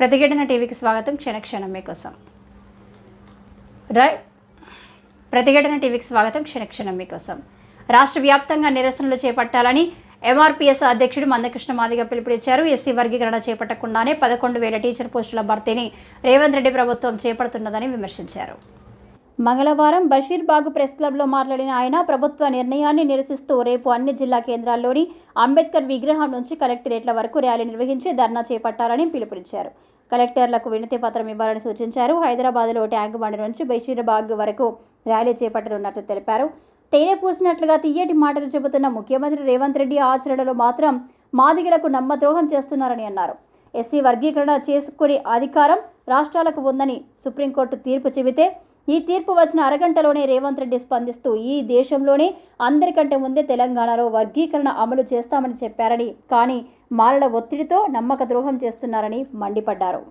ప్రతిఘటన టీవీకి స్వాగతం. క్షణక్షణం మీకోసం. రై ప్రతిఘటన టీవీకి స్వాగతం. క్షణక్షణం మీకోసం. రాష్ట్ర వ్యాప్తంగా నిరసనలు చేపట్టాలని ఎంఆర్పీఎస్ అధ్యక్షుడు మందకృష్ణ మాదిగ పిలుపునిచ్చారు. ఎస్సీ వర్గీకరణ చేపట్టకుండానే పదకొండు వేల టీచర్ పోస్టుల భర్తీని రేవంత్ రెడ్డి ప్రభుత్వం చేపడుతున్నదని విమర్శించారు. మంగళవారం బషీర్బాగ్ ప్రెస్ క్లబ్లో మాట్లాడిన ఆయన ప్రభుత్వ నిర్ణయాన్ని నిరసిస్తూ రేపు అన్ని జిల్లా కేంద్రాల్లోని అంబేద్కర్ విగ్రహం నుంచి కలెక్టరేట్ల వరకు ర్యాలీ నిర్వహించి ధర్నా చేపట్టాలని పిలుపునిచ్చారు. కలెక్టర్లకు వినతి పత్రం ఇవ్వాలని సూచించారు. హైదరాబాద్లో ట్యాంక్ బండి నుంచి బషీర్బాగ్ వరకు ర్యాలీ చేపట్టనున్నట్లు తెలిపారు. తేనె పూసినట్లుగా తీయటి మాటలు చెబుతున్న ముఖ్యమంత్రి రేవంత్ రెడ్డి ఆచరణలో మాత్రం మాదిగలకు నమ్మద్రోహం చేస్తున్నారని అన్నారు. ఎస్సీ వర్గీకరణ చేసుకునే అధికారం రాష్ట్రాలకు ఉందని సుప్రీంకోర్టు తీర్పు చెబితే ఈ తీర్పు వచ్చిన అరగంటలోనే రేవంత్ రెడ్డి స్పందిస్తూ ఈ దేశంలోనే అందరికంటే ముందే తెలంగాణలో వర్గీకరణ అమలు చేస్తామని చెప్పారని కానీ మాలల ఒత్తిడితో నమ్మక ద్రోహం చేస్తున్నారని మండిపడ్డారు.